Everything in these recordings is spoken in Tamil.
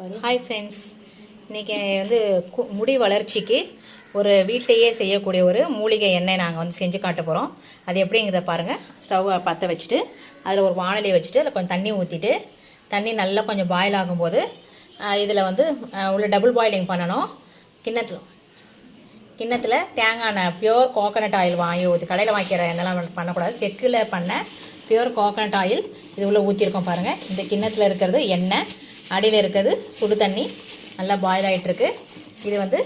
ஹாய் ஃப்ரெண்ட்ஸ் இன்றைக்கி வந்து கு- முடி வளர்ச்சிக்கு ஒரு வீட்டிலேயே செய்யக்கூடிய ஒரு மூலிகை எண்ணெய் நாங்கள் வந்து செஞ்சு காட்ட போகிறோம் அது எப்படிங்கிறத பாருங்கள் ஸ்டவ்வை பற்ற வச்சுட்டு அதில் ஒரு வானலியை வச்சுட்டு அதில் கொஞ்சம் தண்ணி ஊற்றிட்டு தண்ணி நல்லா கொஞ்சம் பாயில் ஆகும்போது இதில் வந்து உள்ள டபுள் பாயிலிங் பண்ணணும். கிண்ணத்தில் கிண்ணத்தில் தேங்காய் எண்ணெய் பியூர் கோகனட் ஆயில் வாங்கி ஊற்றி கடையில் வாங்கிக்கிற எண்ணெய்லாம் பண்ணக்கூடாது. செக்கில் பண்ண பியூர் கோகனட் ஆயில் இது உள்ளே ஊற்றிருக்கோம் பாருங்கள் இந்த கிண்ணத்தில் இருக்கிறது எண்ணெய். அடியில் இருக்கிறது சுடு தண்ணி. நல்லா பாயில் ஆகிட்டுருக்கு இது வந்து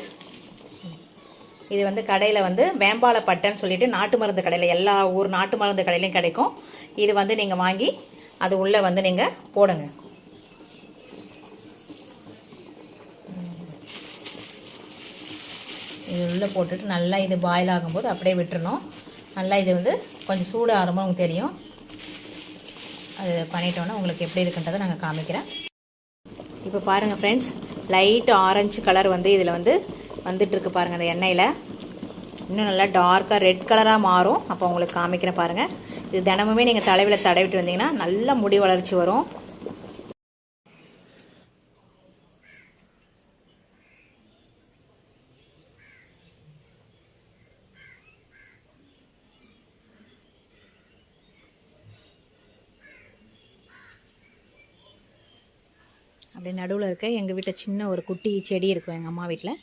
இது வந்து கடையில் வந்து வேம்பால பட்டைன்னு சொல்லிட்டு நாட்டு மருந்து கடையில் எல்லா ஊர் நாட்டு மருந்து கடையிலையும் கிடைக்கும். இது வந்து நீங்கள் வாங்கி அது உள்ளே வந்து நீங்கள் போடுங்க. இது உள்ளே போட்டுட்டு நல்லா இது பாயில் ஆகும்போது அப்படியே விட்டுறணும். நல்லா இது வந்து கொஞ்சம் சூடு ஆரம்பம் உங்களுக்கு தெரியும். அது பண்ணிட்டோன்னா உங்களுக்கு எப்படி இருக்குன்றதை நாங்கள் காமிக்கிறேன். இப்போ பாருங்கள் ஃப்ரெண்ட்ஸ் லைட் ஆரஞ்சு கலர் வந்து இதில் வந்து வந்துட்டுருக்கு பாருங்கள் அந்த எண்ணெயில். இன்னும் நல்லா டார்க்காக ரெட் கலராக மாறும். அப்போ உங்களுக்கு காமிக்கிறேன் பாருங்கள் இது தினமுமே நீங்கள் தலைவில் தடவிட்டு வந்தீங்கன்னா நல்ல முடி வளர்ச்சி வரும். அப்படியே நடுவில் இருக்க எங்கள் வீட்டில் சின்ன ஒரு குட்டி செடி இருக்கும் எங்கள் அம்மா வீட்டில்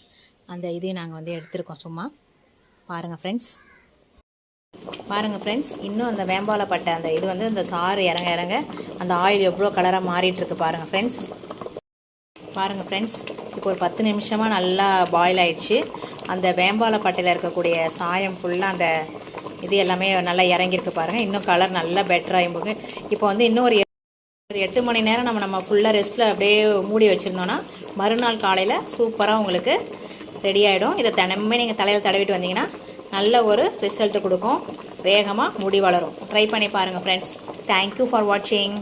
அந்த இதையும் நாங்கள் வந்து எடுத்திருக்கோம் சும்மா. பாருங்கள் ஃப்ரெண்ட்ஸ் பாருங்கள் ஃப்ரெண்ட்ஸ் இன்னும் அந்த வேம்பால அந்த இது வந்து அந்த சாறு இறங்க இறங்க அந்த ஆயில் எவ்வளோ கலராக மாறிட்டுருக்கு பாருங்கள் ஃப்ரெண்ட்ஸ் பாருங்கள் ஃப்ரெண்ட்ஸ் இப்போ ஒரு பத்து நிமிஷமாக நல்லா பாயில் ஆயிடுச்சு. அந்த வேம்பாலப்பட்டையில் இருக்கக்கூடிய சாயம் ஃபுல்லாக அந்த இது எல்லாமே நல்லா இறங்கியிருக்கு பாருங்கள் இன்னும் கலர் நல்லா பெட்டராக போகுது இப்போ வந்து இன்னும் ஒரு எட்டு மணி நேரம் நம்ம நம்ம ஃபுல்லாக ரெஸ்ட்டில் அப்படியே மூடி வச்சுருந்தோன்னா மறுநாள் காலையில் சூப்பராக உங்களுக்கு ரெடி ஆகிடும் இதை தினமே நீங்கள் தலையில் தடவிட்டு வந்தீங்கன்னா நல்ல ஒரு ரிசல்ட்டு கொடுக்கும். வேகமாக முடி வளரும். ட்ரை பண்ணி பாருங்கள் ஃப்ரெண்ட்ஸ் தேங்க்யூ ஃபார் வாட்சிங்